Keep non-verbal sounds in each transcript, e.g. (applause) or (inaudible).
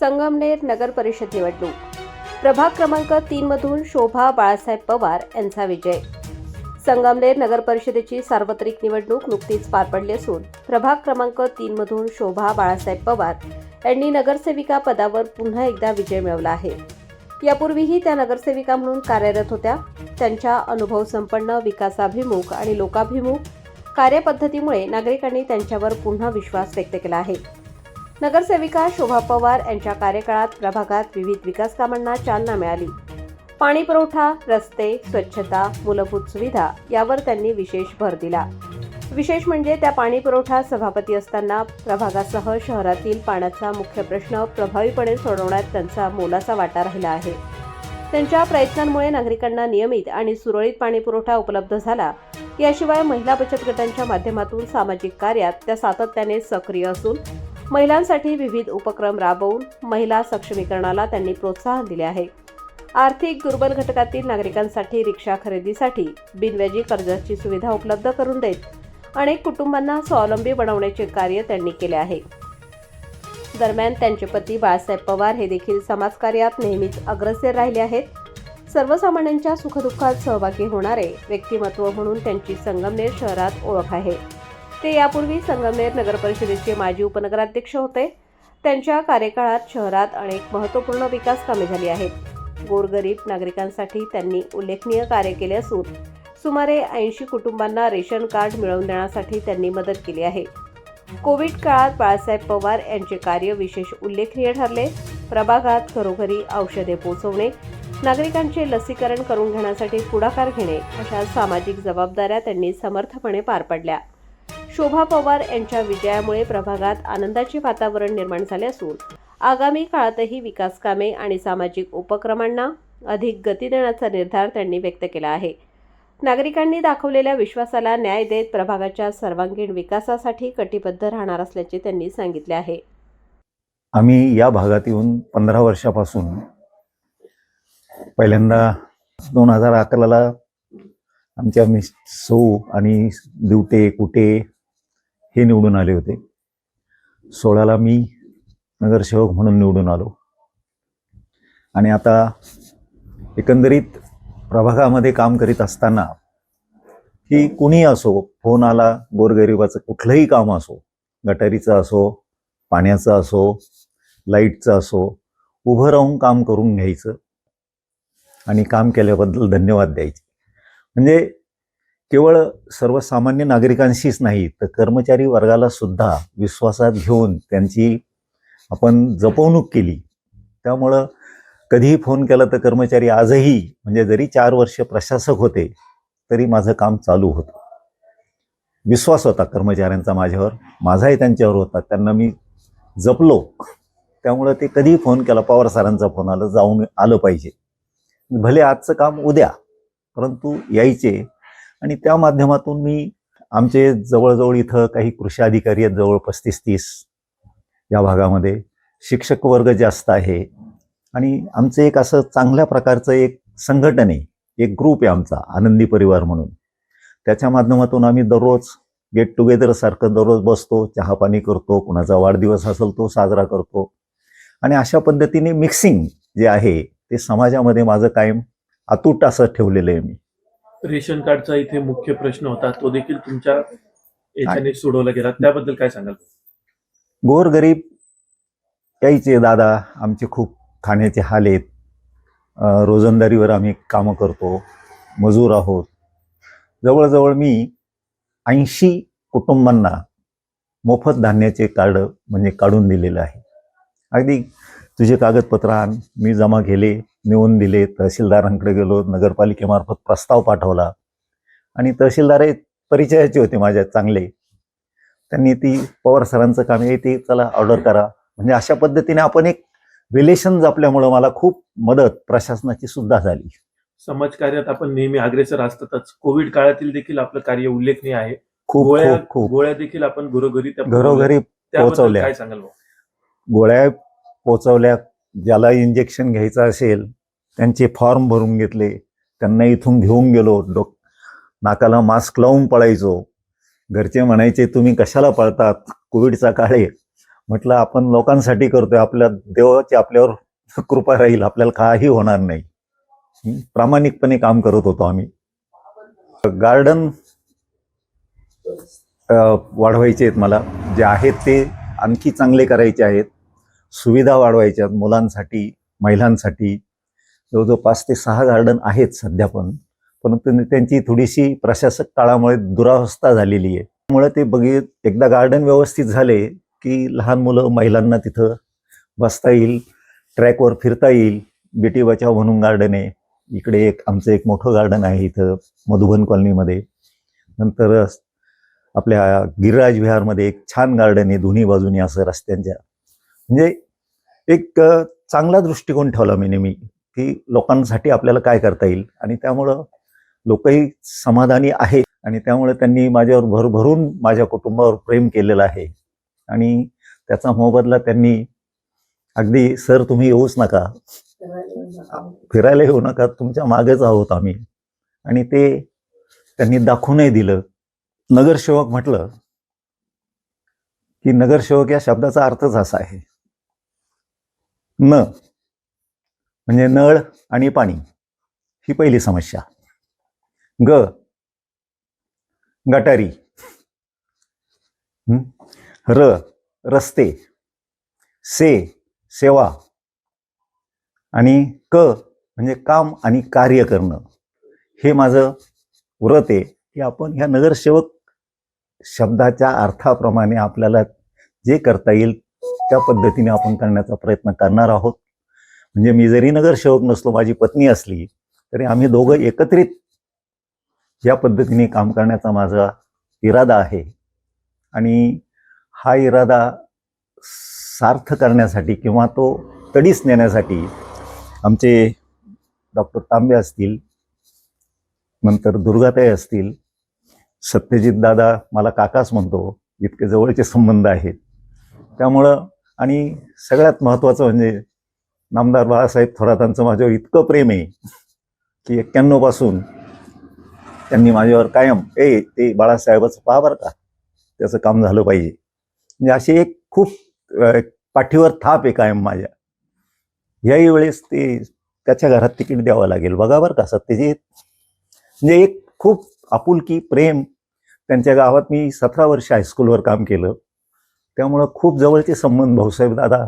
संगमनेर नगर परिषद निवडणूक. प्रभाग क्रमांक तीन मधून शोभा बाळासाहेब पवार यांचा विजय. संगमनेर नगर परिषदेची सार्वत्रिक निवडणूक नुकतीच पार पडली असून प्रभाग क्रमांक तीन मधून शोभा बाळासाहेब पवार यांनी नगरसेविका पदावर पुन्हा एकदा विजय मिळवला आहे. यापूर्वीही त्या नगरसेविका म्हणून कार्यरत होत्या. त्यांच्या अनुभव संपन्न विकासाभिमुख आणि लोकाभिमुख कार्यपद्धतीमुळे नागरिकांनी त्यांच्यावर पुन्हा विश्वास व्यक्त केला आहे. नगरसेविका शोभा पवार यांच्या कार्यकाळात प्रभागात विविध विकास कामांना चालना मिळाली. पाणी पुरवठा रस्ते स्वच्छता मूलभूत सुविधा यावर त्यांनी विशेष भर दिला. विशेष म्हणजे त्या पाणी पुरवठा सभापती असताना प्रभागासह शहरातील पाण्याचा मुख्य प्रश्न प्रभावीपणे सोडवण्यात त्यांचा मोलाचा वाटा राहिला आहे. त्यांच्या प्रयत्नांमुळे नागरिकांना नियमित आणि सुरळीत पाणी पुरवठा उपलब्ध झाला. याशिवाय महिला बचत गटांच्या माध्यमातून सामाजिक कार्यात त्या सातत्याने सक्रिय असून महिलांसाठी विविध उपक्रम राबवून महिला सक्षमीकरणाला त्यांनी प्रोत्साहन दिले आहे. आर्थिक दुर्बल घटकातील नागरिकांसाठी रिक्षा खरेदीसाठी बिनव्याजी कर्जाची सुविधा उपलब्ध करून देत अनेक कुटुंबांना स्वावलंबी बनवण्याचे कार्य त्यांनी केले आहे. दरम्यान त्यांचे पती बाळासाहेब पवार हे देखील समाजकार्यात नेहमीच अग्रसर राहिले आहेत. सर्वसामान्यांच्या सुखदुःखात सहभागी होणारे व्यक्तिमत्व म्हणून त्यांची संगमनेर शहरात ओळख आहे. ते यापूर्वी संगमनेर नगरपरिषदेचे माजी उपनगराध्यक्ष होते. त्यांच्या कार्यकाळात शहरात अनेक महत्त्वपूर्ण विकास कामे झाली आहेत. गोरगरीब नागरिकांसाठी त्यांनी उल्लेखनीय कार्य केले असून सुमारे ऐंशी कुटुंबांना रेशन कार्ड मिळवून देण्यासाठी त्यांनी मदत केली आहे. कोविड काळात बाळासाहेब पवार यांचे कार्य विशेष उल्लेखनीय ठरले. प्रभागात घरोघरी औषधे पोहोचवणे नागरिकांचे लसीकरण करून घेण्यासाठी पुढाकार घेणे अशा सामाजिक जबाबदाऱ्या त्यांनी समर्थपणे पार पडल्या. शोभा पवार यांच्या विजयामुळे प्रभागात आनंदाचे वातावरण निर्माण झाले असून आगामी काळातही विकास कामे आणि सामाजिक उपक्रमांना अधिक गती देण्याचा निर्धार त्यांनी व्यक्त केला आहे. नागरिकांनी दाखवलेल्या विश्वासाला न्याय देत प्रभागाच्या सर्वांगीण विकासासाठी कटिबद्ध राहणार असल्याचे त्यांनी सांगितले आहे. आम्ही या भागात येऊन पंधरा वर्षापासून पहिल्यांदा दोन हजार अकराला आमच्या मिस सौ आणि दिवटे कुटे हे निवडून आले होते. सोळाला मी नगरसेवक म्हणून निवडून आलो. आणि आता एकंदरीत प्रभागामध्ये काम करीत असताना की कुणी असो फोन आला गोरगरिबाचं कुठलंही काम असो गटारीचं असो पाण्याचं असो लाईटचं असो उभं राहून काम करून घ्यायचं आणि काम केल्याबद्दल धन्यवाद द्यायचे. म्हणजे केवळ सर्वसामान्य नागरिकांशीच नाही तर कर्मचारी वर्गाला सुद्धा विश्वासात घेऊन त्यांची आपण जपवणूक केली. त्यामुळं कधीही फोन केला तर कर्मचारी आजही म्हणजे जरी चार वर्ष प्रशासक होते तरी माझं काम चालू होतं. विश्वास होता कर्मचाऱ्यांचा माझ्यावर माझाही त्यांच्यावर होता. त्यांना मी जपलो. त्यामुळं ते कधीही फोन केला पवार सरांचा फोन आला जाऊन आलं पाहिजे. भले आजचं काम उद्या परंतु यायचे आणि त्या माध्यमातून मी आमचे जवळजवळ इथं काही कृषी अधिकारी आहेत जवळ पस्तीस तीस या भागामध्ये. शिक्षक वर्ग जास्त आहे. आणि आमचं एक असं चांगल्या प्रकारचं एक संघटन आहे एक ग्रुप आहे आमचा आनंदी परिवार म्हणून. त्याच्या माध्यमातून आम्ही दररोज गेट टुगेदर सारखं दररोज बसतो चहापाणी करतो कुणाचा वाढदिवस असेल तो साजरा करतो. आणि अशा पद्धतीने मिक्सिंग जे आहे ते समाजामध्ये माझं कायम अतूट असं ठेवलेलं आहे मी. रेशन कार्डचा इथे मुख्य प्रश्न होता तो देखील तुमच्या याच्याने सोडवला गेला. त्याबद्दल काय सांगाल? गोरगरीब यायचे दादा आमचे खूप खाण्याचे हाल आहेत. रोजंदारीवर आम्ही कामं करतो मजूर आहोत. जवळजवळ मी ऐंशी कुटुंबांना मोफत धान्याचे कार्ड म्हणजे काढून दिलेलं आहे. अगदी तुझे कागदपत्र मी जमा केले. नेऊन दिले तहसीलदारांकडे गेलो नगरपालिकेमार्फत प्रस्ताव पाठवला. आणि तहसीलदार हे परिचयाचे होते माझ्या चांगले. त्यांनी ती पवार सरांचं काम आहे ते चला ऑर्डर करा. म्हणजे अशा पद्धतीने आपण एक रिलेशन जपल्यामुळं मला खूप मदत प्रशासनाची सुद्धा झाली. समाजकार्यात आपण नेहमी अग्रेसर असतातच. कोविड काळातील देखील आपलं कार्य उल्लेखनीय आहे. खूप गोळ्या खूप. गोळ्या देखील आपण घरोघरी घरोघरी पोहोचवल्या. काय सांगाल? गोळ्या पोचवल्या ज्याला इंजेक्शन घ्यायचं असेल त्यांचे फॉर्म भरून घेतले. त्यांना इथून घेऊन गेलो. डोक नाकाला मास्क लावून पळायचो. घरचे म्हणायचे तुम्ही कशाला पळतात? कोविडचा काळ आहे. म्हटलं आपण लोकांसाठी करतोय. आपल्या देवाची आपल्यावर (laughs) कृपा राहील. आपल्याला काही होणार नाही. प्रामाणिकपणे काम करत होतो आम्ही. गार्डन वाढवायचे आहेत मला. जे आहेत ते आणखी चांगले करायचे आहेत. सुविधा वाढवायच्या आहेत मुलांसाठी महिलांसाठी. जवळजवळ पाच ते सहा गार्डन आहेत सध्या पण. परंतु त्यांची थोडीशी प्रशासक काळामुळे दुरावस्था झालेली आहे. त्यामुळे ते बघित एकदा गार्डन व्यवस्थित झाले की लहान मुलं महिलांना तिथं बसता येईल ट्रॅकवर फिरता येईल. बेटी बचाव म्हणून गार्डन आहे. इकडे एक आमचं एक मोठं गार्डन आहे इथं मधुबन कॉलनीमध्ये. नंतर आपल्या गिरिराज विहारमध्ये एक छान गार्डन आहे दोन्ही बाजूनी असं रस्त्यांच्या. म्हणजे एक चांगला दृष्टिकोन ठेवला मी नेहमी. की लोकांसाठी आपल्याला काय करता येईल? आणि त्यामुळं लोकही समाधानी आहेत. आणि त्यामुळे त्यांनी माझ्यावर भरभरून माझ्या कुटुंबावर प्रेम केलेलं आहे. आणि त्याचा मोबदला त्यांनी अगदी सर तुम्ही येऊच नका. फिरायला येऊ नका. तुमच्या मागेच आहोत आम्ही. आणि ते त्यांनी दाखवूनही दिलं. नगरसेवक म्हटलं की नगरसेवक या शब्दाचा अर्थच असा आहे. न म्हणजे नळ आणि पाणी ही पहिली समस्या. ग. गटारी. र. रस्ते. से. सेवा. आणि क. म्हणजे काम आणि कार्य करणं. हे माझं व्रत आहे की आपण ह्या नगरसेवक शब्दाच्या अर्थाप्रमाणे आपल्याला जे करता येईल त्या पद्धतीने आपण करण्याचा प्रयत्न करणार आहोत. म्हणजे मी जरी नगरसेवक नसलो माझी पत्नी असली तरी आम्ही दोघं एकत्रित या पद्धतीने काम करण्याचा माझा इरादा आहे. आणि हा इरादा सार्थ करण्यासाठी किंवा तो तडीस नेण्यासाठी आमचे डॉक्टर तांबे असतील नंतर दुर्गाताई असतील सत्यजित दादा मला काकाच म्हणतो इतके जवळचे संबंध आहेत. त्यामुळं आणि सगळ्यात महत्त्वाचं म्हणजे नामदार बाळासाहेब थोरातांचं माझ्यावर इतकं प्रेम आहे की एक्क्याण्णवपासून त्यांनी माझ्यावर कायम ए ते बाळासाहेबाचं पहा बरं का. त्याचं काम झालं पाहिजे. म्हणजे अशी एक खूप पाठीवर थाप आहे कायम माझ्या. याही वेळेस ते त्याच्या घरात तिकीट द्यावं लागेल. बघा बरं का सत्यजित. म्हणजे एक खूप आपुलकी प्रेम. त्यांच्या गावात मी सतरा वर्ष हायस्कूलवर काम केलं. त्यामुळं खूप जवळचे संबंध भाऊसाहेब दादा.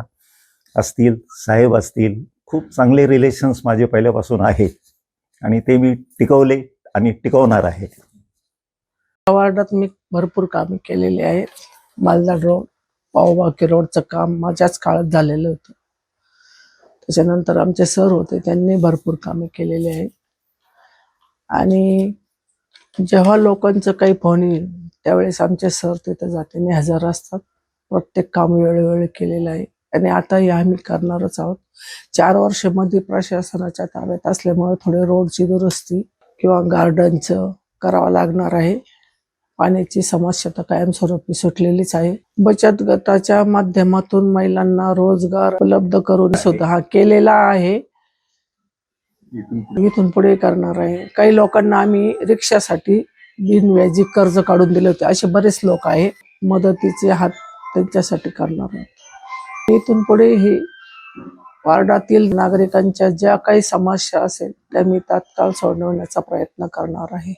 असतील साहेब असतील खूप चांगले रिलेशन्स माझे पहिल्यापासून आहेत. आणि ते मी टिकवले आणि टिकवणार आहे. या वार्डात मी भरपूर कामे केलेली आहेत. मालदाड रोड पावबाकी रोडचं काम माझ्याच काळात झालेलं होतं. त्याच्यानंतर आमचे सर होते त्यांनी भरपूर कामे केलेली आहेत. आणि जेव्हा लोकांचं काही फोन येईल त्यावेळेस आमचे सर तिथे जातीने हजर असतात. प्रत्येक काम वेळोवेळी केलेलं आहे. आणि आताही आम्ही करणारच आहोत. चार वर्षामध्ये प्रशासनाच्या ताब्यात असल्यामुळे थोडे रोडची दुरुस्ती किंवा गार्डनचं करावं लागणार आहे. पाण्याची समस्या तर कायमस्वरूपी सुटलेलीच आहे. बचत गटाच्या माध्यमातून महिलांना रोजगार उपलब्ध करून सुद्धा हा केलेला आहे. इथून पुढे करणार आहे. काही लोकांना आम्ही रिक्षासाठी बिनव्याजी कर्ज काढून दिले होते. असे बरेच लोक आहे. मदतीचे हात त्यांच्यासाठी करणार आहे इथून पुढे ही वार्डातील नागरिकांच्या ज्या काही समस्या असेल त्या मी तात्काळ सोडवण्याचा प्रयत्न करणार आहे.